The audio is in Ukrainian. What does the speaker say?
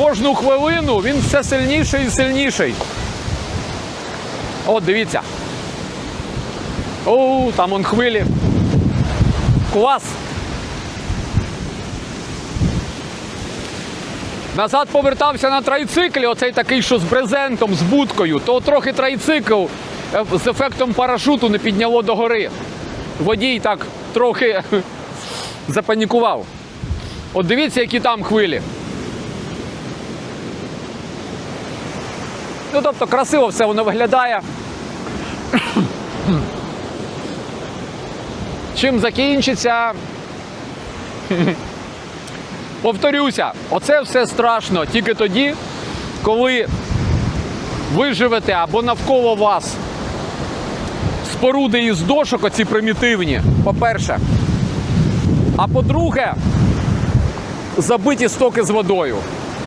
кожну хвилину він все сильніший і сильніший. От, дивіться. О, там он хвилі. Клас. Назад повертався на трайциклі, оцей такий, що з брезентом, з будкою, то трохи трайцикл е, з ефектом парашуту не підняло до гори. Водій так трохи запанікував. От дивіться, які там хвилі. Ну, тобто, красиво все воно виглядає. Чим закінчиться? Повторюся, оце все страшно тільки тоді, коли ви живете або навколо вас споруди із дошок, оці примітивні, по-перше. А по-друге, забиті стоки з водою.